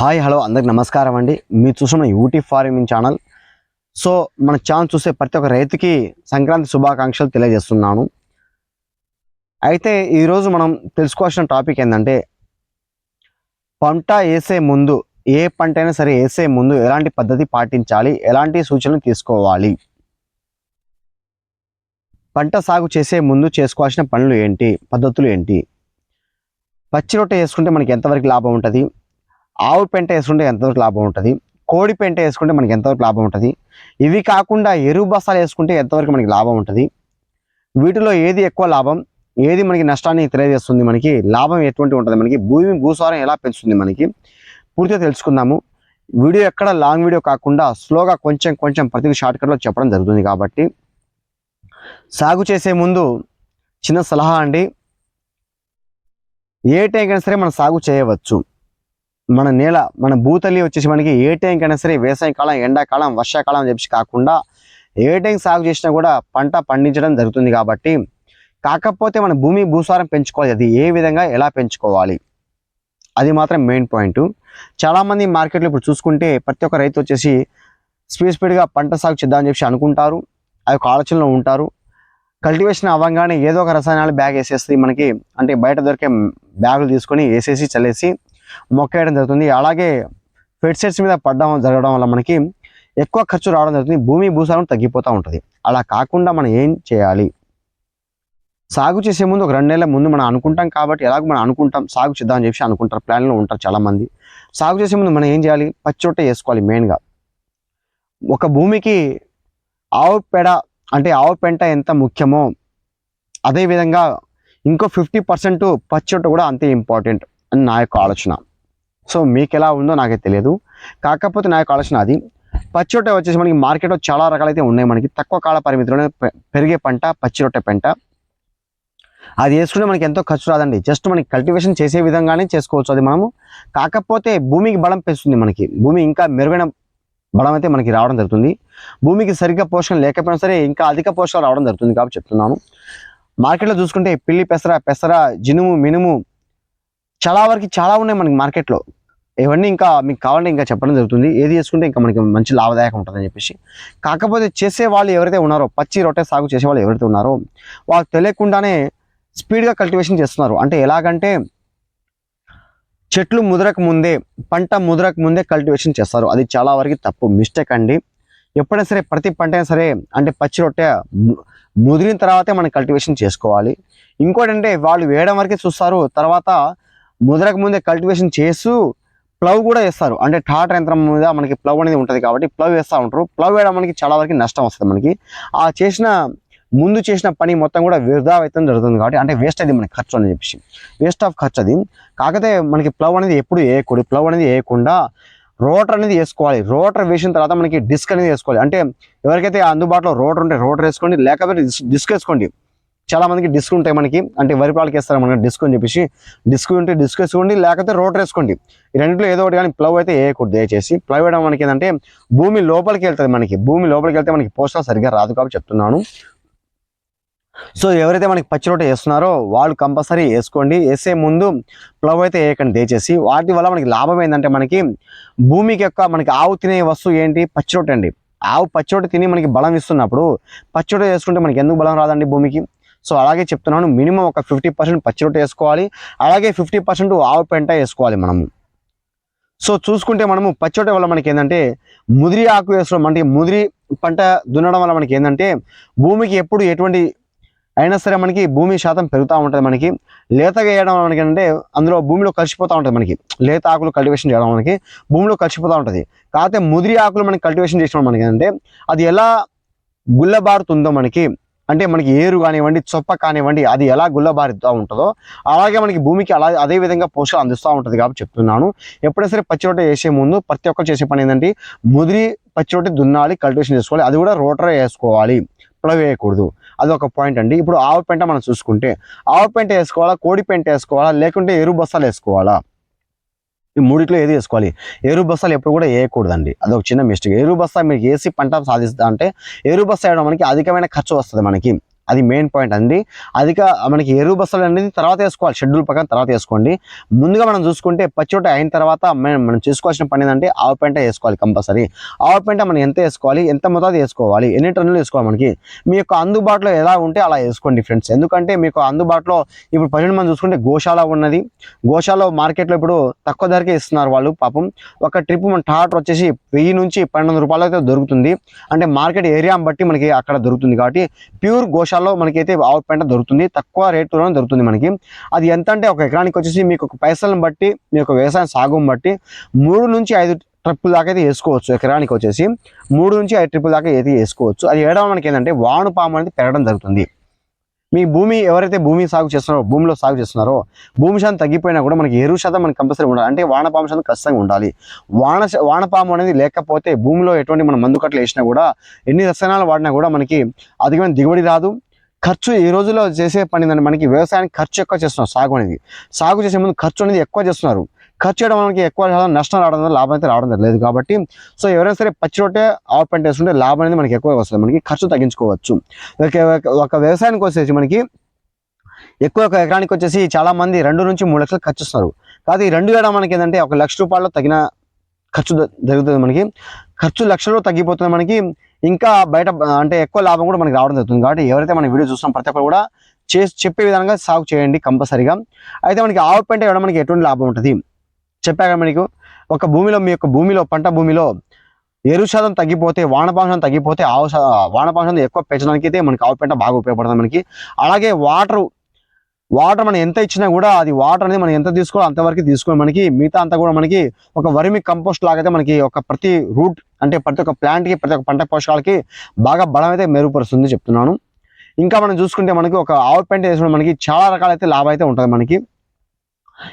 Hi hello అందరికి నమస్కారం అండి. మీరు చూసిన యూటీ ఫార్మింగ్ ఛానల్. సో మన ఛానల్ చూసే ప్రతి ఒక్క రైతుకి సంక్రాంతి శుభాకాంక్షలు తెలియజేస్తున్నాను. అయితే ఈరోజు మనం తెలుసుకోవాల్సిన టాపిక్ ఏంటంటే పంట వేసే ముందు ఏ పంట అయినా సరే వేసే ముందు ఎలాంటి పద్ధతి పాటించాలి? ఎలాంటి సూచనలు తీసుకోవాలి? పంట సాగు చేసే ముందు చేసుకోవాల్సిన పనులు ఏంటి? పద్ధతులు ఏంటి? పచ్చి రొట్టె వేసుకుంటే మనకి ఎంతవరకు లాభం ఉంటుంది? ఆవు పెంట వేసుకుంటే ఎంతవరకు లాభం ఉంటుంది? కోడి పెంట వేసుకుంటే మనకి ఎంతవరకు లాభం ఉంటుంది? ఇవి కాకుండా ఎరువు బస్తాలు వేసుకుంటే ఎంతవరకు మనకి లాభం ఉంటుంది? వీటిలో ఏది ఎక్కువ లాభం? ఏది మనకి నష్టాన్ని తెలియజేస్తుంది మనకి? లాభం ఎటువంటి ఉంటుంది మనకి? భూమి భూసారం ఎలా పెంచుతుంది మనకి? పూర్తిగా తెలుసుకుందాము. వీడియో ఎక్కడ లాంగ్ వీడియో కాకుండా స్లోగా కొంచెం కొంచెం ప్రతి షార్ట్ కట్లో చెప్పడం జరుగుతుంది కాబట్టి సాగు చేసే ముందు చిన్న సలహా అండి. ఏ టైంకైనా సరే మనం సాగు చేయవచ్చు. మన నేల మన భూతల్లి వచ్చేసి మనకి ఏ టైంకైనా సరే వేసవి కాలం ఎండాకాలం వర్షాకాలం అని చెప్పి కాకుండా ఏ టైం సాగు చేసినా కూడా పంట పండించడం జరుగుతుంది కాబట్టి కాకపోతే మన భూమి భూసారం పెంచుకోవాలి. అది ఏ విధంగా ఎలా పెంచుకోవాలి? అది మాత్రం మెయిన్ పాయింట్. చాలామంది మార్కెట్లో ఇప్పుడు చూసుకుంటే ప్రతి ఒక్క రైతు వచ్చేసి స్పీడ్ స్పీడ్గా పంట సాగు చేద్దామని చెప్పి అనుకుంటారు. ఆ యొక్క ఆలోచనలో ఉంటారు. కల్టివేషన్ అవ్వగానే ఏదో ఒక రసాయనాలు బ్యాగ్ వేసేస్తుంది మనకి అంటే బయట దొరికే బ్యాగులు తీసుకొని వేసేసి చల్లేసి మొక్క వేయడం జరుగుతుంది. అలాగే ఫెడ్సెట్స్ మీద పడడం జరగడం వల్ల మనకి ఎక్కువ ఖర్చు రావడం జరుగుతుంది. భూమి భూసారం తగ్గిపోతూ ఉంటుంది. అలా కాకుండా మనం ఏం చేయాలి? సాగు చేసే ముందు ఒక రెండు నెలల ముందు మనం అనుకుంటాం కాబట్టి ఎలాగో మనం అనుకుంటాం. సాగు చేద్దామని చెప్పి అనుకుంటారు. ప్లాన్లో ఉంటారు చాలామంది. సాగు చేసే ముందు మనం ఏం చేయాలి? పచ్చి రొట్టె వేసుకోవాలి మెయిన్గా. ఒక భూమికి ఆవు పెడ అంటే ఆవు పెంట ఎంత ముఖ్యమో అదేవిధంగా ఇంకో ఫిఫ్టీ పర్సెంట్ పచ్చి రొట్టె కూడా అంతే ఇంపార్టెంట్. అని నా యొక్క ఆలోచన. సో మీకు ఎలా ఉందో నాకే తెలియదు. కాకపోతే నా యొక్క ఆలోచన అది. పచ్చి రొట్టె వచ్చేసి మనకి మార్కెట్లో చాలా రకాలైతే ఉన్నాయి మనకి. తక్కువ కాల పరిమితిలోనే పెరిగే పంట పచ్చి రొట్టె పంట. అది వేసుకుంటే మనకి ఎంతో ఖర్చు రాదండి. జస్ట్ మనకి కల్టివేషన్ చేసే విధంగానే చేసుకోవచ్చు అది మనము. కాకపోతే భూమికి బలం పెంచుతుంది మనకి. భూమి ఇంకా మెరుగైన బలం అయితే మనకి రావడం జరుగుతుంది. భూమికి సరిగ్గా పోషణ లేకపోయినా సరే ఇంకా అధిక పోషణ రావడం జరుగుతుంది కాబట్టి చెప్తున్నాను. మార్కెట్లో చూసుకుంటే పిల్లి పెసర పెసర జినుము మినుము చాలా వరకు చాలా ఉన్నాయి మనకి మార్కెట్లో. ఇవన్నీ ఇంకా మీకు కావాలంటే ఇంకా చెప్పడం జరుగుతుంది. ఏది చేసుకుంటే ఇంకా మనకి మంచి లాభదాయకం ఉంటుందని చెప్పేసి. కాకపోతే చేసే వాళ్ళు ఎవరైతే ఉన్నారో పచ్చి రొట్టె సాగు చేసే వాళ్ళు ఎవరైతే ఉన్నారో వాళ్ళకి తెలియకుండానే స్పీడ్గా కల్టివేషన్ చేస్తున్నారు. అంటే ఎలాగంటే చెట్లు ముదరక ముందే పంట ముదరక ముందే కల్టివేషన్ చేస్తారు. అది చాలా వరకు తప్పు మిస్టేక్ అండి. ఎప్పుడైనా సరే ప్రతి పంట అయినా సరే అంటే పచ్చి రొట్టె ముదిరిన తర్వాతే మనం కల్టివేషన్ చేసుకోవాలి. ఇంకోటి అంటే వాళ్ళు వేయడం వరకే చూస్తారు. తర్వాత ముదరక ముందే కల్టివేషన్ చేస్తూ ప్లవ్ కూడా వేస్తారు. అంటే టాటర్ యంత్రం మీద మనకి ప్లవ్ అనేది ఉంటుంది కాబట్టి ప్లవ్ వేస్తూ ఉంటారు. ప్లవ్ వేయడం మనకి చాలా వరకు నష్టం వస్తుంది మనకి. ఆ చేసిన ముందు చేసిన పని మొత్తం కూడా వృధా అవుతుంది జరుగుతుంది కాబట్టి అంటే వేస్ట్ అది మనకి ఖర్చు అని చెప్పేసి. వేస్ట్ ఆఫ్ ఖర్చు అది. కాకపోతే మనకి ప్లవ్ అనేది ఎప్పుడు వేయకూడదు. ప్లవ్ అనేది వేయకుండా రోటర్ అనేది వేసుకోవాలి. రోటర్ వేసిన తర్వాత మనకి డిస్క్ అనేది వేసుకోవాలి. అంటే ఎవరికైతే అందుబాటులో రోటర్ ఉంటే రోటర్ వేసుకోండి. లేకపోతే డిస్క్ వేసుకోండి. చాలా మందికి డిస్క్ ఉంటాయి మనకి. అంటే వరి పాలకి వేస్తారు మనకి డిస్క్ అని చెప్పేసి. డిస్క్ ఉంటే డిస్క్ వేసుకోండి లేకపోతే రోటర్ వేసుకోండి. ఈ రెండిట్లో ఏదో ఒకటి కానీ ప్లవ్ అయితే వేయకూడదు దయచేసి. ప్లవ్ వేయడం మనకి ఏంటంటే భూమి లోపలికి వెళ్తుంది మనకి. భూమి లోపలికి వెళ్తే మనకి పోషణ సరిగ్గా రాదు కాబట్టి చెప్తున్నాను. సో ఎవరైతే మనకి పచ్చి రొట్టె వేస్తున్నారో వాళ్ళు కంపల్సరీ వేసుకోండి. వేసే ముందు ప్లవ్ అయితే వేయకండి దయచేసి. వాటి వల్ల మనకి లాభం ఏంటంటే మనకి భూమికి యొక్క మనకి ఆవు తినే వస్తువు ఏంటి? పచ్చి రొట్టె అండి. ఆవు పచ్చి రొట్టె తిని మనకి బలం ఇస్తున్నప్పుడు పచ్చి రొట్టె వేసుకుంటే మనకి ఎందుకు బలం రాదండి భూమికి? సో అలాగే చెప్తున్నాను మినిమం ఒక ఫిఫ్టీ పర్సెంట్ పచ్చి రొట్టె వేసుకోవాలి. అలాగే ఫిఫ్టీ పర్సెంట్ ఆవు పెంట వేసుకోవాలి మనము. సో చూసుకుంటే మనము పచ్చి రొట్టె వల్ల మనకి ఏంటంటే ముదిరి ఆకు వేసుకోవడం అంటే ముదిరి పంట దున్నడం వల్ల మనకి ఏంటంటే భూమికి ఎప్పుడు ఎటువంటి అయినా సరే మనకి భూమి శాతం పెరుగుతూ ఉంటుంది మనకి. లేతగా వేయడం వల్ల మనకి అంటే అందులో భూమిలో కలిసిపోతూ ఉంటుంది మనకి. లేత ఆకులు కల్టివేషన్ చేయడం మనకి భూమిలో కలిసిపోతూ ఉంటుంది. కాకపోతే ముదిరి ఆకులు మనకి కల్టివేషన్ చేసిన మనకి ఏంటంటే అది ఎలా గుల్లబారుతుందో మనకి అంటే మనకి ఏరు కానివ్వండి చొప్ప కానివ్వండి అది ఎలా గుల్లబారుతూ ఉంటుందో అలాగే మనకి భూమికి అలా అదే విధంగా పోషకాలు అందిస్తూ ఉంటుంది కాబట్టి చెప్తున్నాను. ఎప్పుడైనా సరే పచ్చి రొట్టె వేసే ముందు ప్రతి ఒక్కరు చేసే పని ఏంటంటే ముదిరి పచ్చి రొట్టె దున్నాలి కల్టివేషన్ చేసుకోవాలి. అది కూడా రోటర్ వేసుకోవాలి. ప్లవ్ వేయకూడదు. అది ఒక పాయింట్ అండి. ఇప్పుడు ఆవు పెంట మనం చూసుకుంటే ఆవు పెంట వేసుకోవాలా కోడి పెంట వేసుకోవాలా లేకుంటే ఎరువు బస్తాలు వేసుకోవాలా? ఈ మూడిట్లో ఏది వేసుకోవాలి? ఎరువు బస్తాలు ఎప్పుడు కూడా వేయకూడదండి. అదొక చిన్న మిస్టేక్ ఎరువు బస్తా మీకు వేసి పంట సాధిస్తా అంటే ఎరువు బస్తా వేయడం మనకి అధికమైన ఖర్చు వస్తుంది మనకి. అది మెయిన్ పాయింట్ అండి. అధిక మనకి ఎరువు బస్తాలు అనేది తర్వాత వేసుకోవాలి. షెడ్యూల్ ప్రకారం తర్వాత వేసుకోండి. ముందుగా మనం చూసుకుంటే పచ్చిరొట్ట అయిన తర్వాత మనం చేసుకోవాల్సిన పని ఏంటంటే ఆవు పెంట వేసుకోవాలి కంపల్సరీ. ఆవు పెంట మనం ఎంత వేసుకోవాలి? ఎంత మొత్తాది వేసుకోవాలి? ఎన్ని టన్నులు వేసుకోవాలి మనకి? మీ యొక్క అందుబాటులో ఎలా ఉంటే అలా వేసుకోండి ఫ్రెండ్స్ ఎందుకంటే మీకు అందుబాటులో ఇప్పుడు పన్నెండు మంది చూసుకుంటే గోశాల ఉన్నది. గోశాల మార్కెట్లో ఇప్పుడు తక్కువ ధరకే ఇస్తున్నారు వాళ్ళు పాపం. ఒక ట్రిప్ మన టాటర్ వచ్చేసి వెయ్యి నుంచి పన్నెండు రూపాయలు అయితే దొరుకుతుంది. అంటే మార్కెట్ ఏరియాని బట్టి మనకి అక్కడ దొరుకుతుంది కాబట్టి ప్యూర్ గోశాల గోశాలలో మనకైతే ఆవు పెంట దొరుకుతుంది. తక్కువ రేటులోనే దొరుకుతుంది మనకి. అది ఎంత అంటే ఒక ఎకరానికి వచ్చేసి మీకు ఒక పైసలను బట్టి మీ యొక్క వ్యవసాయం సాగుని బట్టి మూడు నుంచి ఐదు ట్రిప్పుల దాకా అయితే వేసుకోవచ్చు ఎకరానికి వచ్చేసి. మూడు నుంచి ఐదు ట్రిప్పుల దాకా అయితే వేసుకోవచ్చు. అది వేయడం మనకి ఏంటంటే వానుపాము అనేది పెరగడం జరుగుతుంది. మీ భూమి ఎవరైతే భూమి సాగు చేస్తున్నారో భూమిలో సాగు చేస్తున్నారో భూమి శాతం తగ్గిపోయినా కూడా మనకి ఎరువు శాతం మనకి కంపల్సరీ ఉండాలి. అంటే వానపాము శాతం ఖచ్చితంగా ఉండాలి. వాన వానపాము అనేది లేకపోతే భూమిలో ఎటువంటి మనం మందు కట్టలు వేసినా కూడా ఎన్ని రసాయనాలు వాడినా కూడా మనకి అధికమైన దిగుబడి రాదు. ఖర్చు ఈ రోజుల్లో చేసే పని దాన్ని మనకి వ్యవసాయానికి ఖర్చు ఎక్కువ చేస్తున్నారు సాగు అనేది. సాగు చేసే ముందు ఖర్చు అనేది ఎక్కువ చేస్తున్నారు. ఖర్చు చేయడం మనకి ఎక్కువ నష్టం రావడం వల్ల లాభం అయితే రావడం లేదు కాబట్టి సో ఎవరైనా సరే పచ్చి రొట్టె ఆవు పంట వేసుకుంటే లాభం అనేది మనకి ఎక్కువ వస్తుంది. మనకి ఖర్చు తగ్గించుకోవచ్చు. ఒక ఒక- వ్యవసాయానికి వచ్చేసి మనకి ఎక్కువ ఒక ఎకరానికి వచ్చేసి చాలా మంది రెండు నుంచి మూడు లక్షలు ఖర్చు ఇస్తారు కాదు ఈ రెండు వేయడం మనకి ఏంటంటే ఒక లక్ష రూపాయలు తగిన ఖర్చు జరుగుతుంది మనకి. ఖర్చు లక్షలో తగ్గిపోతుంది మనకి. ఇంకా బయట అంటే ఎక్కువ లాభం కూడా మనకి రావడం జరుగుతుంది. కాబట్టి ఎవరైతే మన వీడియో చూస్తున్నాం ప్రతి ఒక్కరు కూడా చేసి చెప్పే విధంగా సాగు చేయండి కంపల్సరీగా. అయితే మనకి ఆవు పంట ఇవ్వడం మనకి ఎటువంటి లాభం ఉంటుంది? చెప్పాక మనకు ఒక భూమిలో మీ యొక్క భూమిలో పంట భూమిలో ఎరువు శాతం తగ్గిపోతే వానపాంశం తగ్గిపోతే ఆవు వానపాంశం ఎక్కువ పెంచడానికి అయితే మనకి ఆవు పెంట బాగా ఉపయోగపడుతుంది మనకి. అలాగే వాటర్ వాటర్ మనం ఎంత ఇచ్చినా కూడా అది వాటర్ అనేది మనం ఎంత తీసుకోవాలో అంతవరకు తీసుకోవాలి మనకి. మిగతా అంతా కూడా మనకి ఒక వరిమి కంపోస్ట్ లాగైతే మనకి ఒక ప్రతి రూట్ అంటే ప్రతి ఒక్క ప్లాంట్కి ప్రతి ఒక్క పంట పోషకాలకి బాగా బలం అయితే మెరుగుపరుస్తుంది చెప్తున్నాను. ఇంకా మనం చూసుకుంటే మనకి ఒక ఆవు పెంట వేసుకుంటే మనకి చాలా రకాలైతే లాభం అయితే ఉంటుంది మనకి.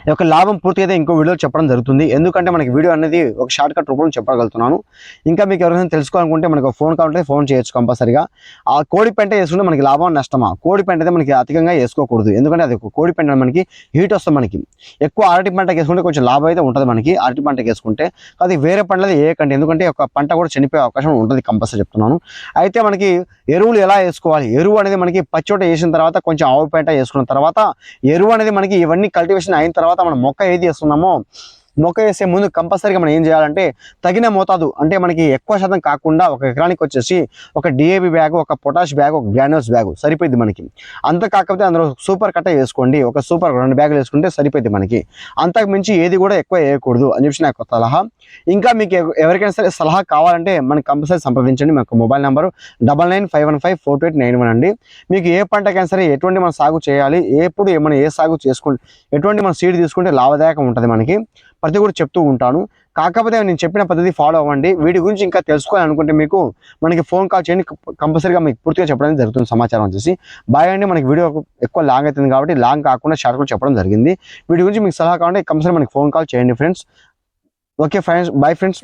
యొక్క లాభం పూర్తి అయితే ఇంకో వీడియో చెప్పడం జరుగుతుంది. ఎందుకంటే మనకి వీడియో అనేది ఒక షార్ట్ కట్ రూపంలో చెప్పగలుగుతున్నాను. ఇంకా మీకు ఎవరైనా తెలుసుకోవాలనుకుంటే మనకు ఫోన్ కావాలంటే ఫోన్ చేయొచ్చు కంపల్సరిగా. ఆ కోడి పెంట వేసుకుంటే మనకి లాభం నష్టమా? కోడి పెంట అయితే మనకి అధికంగా వేసుకోకూడదు. ఎందుకంటే అది కోడి పెంట మనకి హీట్ వస్తుంది మనకి. ఎక్కువ అరటి పంటకి వేసుకుంటే కొంచెం లాభం అయితే ఉంటుంది మనకి అరటి పంటకి వేసుకుంటే. అది వేరే పంటలు ఏకండి ఎందుకంటే ఒక పంట కూడా చనిపోయే అవకాశం ఉంటుంది కంపల్సరీ చెప్తున్నాను. అయితే మనకి ఎరువులు ఎలా వేసుకోవాలి? ఎరువు అనేది మనకి పచ్చోట వేసిన తర్వాత కొంచెం ఆవు పెంట వేసుకున్న తర్వాత ఎరువు అనేది మనకి ఇవన్నీ కల్టివేషన్ అయిన తర్వాత మనం మొక్క ఏది వేస్తున్నామో మొక్క వేసే ముందు కంపల్సరీగా మనం ఏం చేయాలంటే తగిన మోతాదు అంటే మనకి ఎక్కువ శాతం కాకుండా ఒక ఎకరానికి వచ్చేసి ఒక డిఏబి బ్యాగ్ ఒక పొటాష్ బ్యాగ్ ఒక గ్రానోస్ బ్యాగ్ సరిపోయింది మనకి. అంత కాకపోతే అందులో సూపర్ కట్ట వేసుకోండి ఒక సూపర్ రెండు బ్యాగులు వేసుకుంటే సరిపోయింది మనకి. అంతకు మించి ఏది కూడా ఎక్కువ వేయకూడదు అని చెప్పి నాకు సలహా. ఇంకా మీకు ఎవరికైనా సరే సలహా కావాలంటే మనకి కంపల్సరీ సంప్రదించండి మాకు mobile number double nine five one five four two eight nine one అండి. మీకు ఏ పంటకైనా సరే ఎటువంటి మనం సాగు చేయాలి ఎప్పుడు మనం ఏ సాగు చేసుకుంటే ఎటువంటి మనం సీడ్ తీసుకుంటే లాభదాయకం ఉంటుంది మనకి. ప్రతి కూడా చెప్తూ ఉంటాను. కాకపోతే నేను చెప్పిన పద్ధతి ఫాలో అవ్వండి. వీటి గురించి ఇంకా తెలుసుకోవాలనుకుంటే మీకు మనకి ఫోన్ కాల్ చేయండి. కంపల్సరీగా మీకు పూర్తిగా చెప్పడం జరుగుతుంది సమాచారం వచ్చేసి బాయ్ అండి. మనకి వీడియో ఎక్కువ లాంగ్ అవుతుంది కాబట్టి లాంగ్ కాకుండా షార్ట్ కూడా చెప్పడం జరిగింది. వీటి గురించి మీకు సలహా కావాలంటే కంపల్సరీ మనకి ఫోన్ కాల్ చేయండి friends okay friends bye friends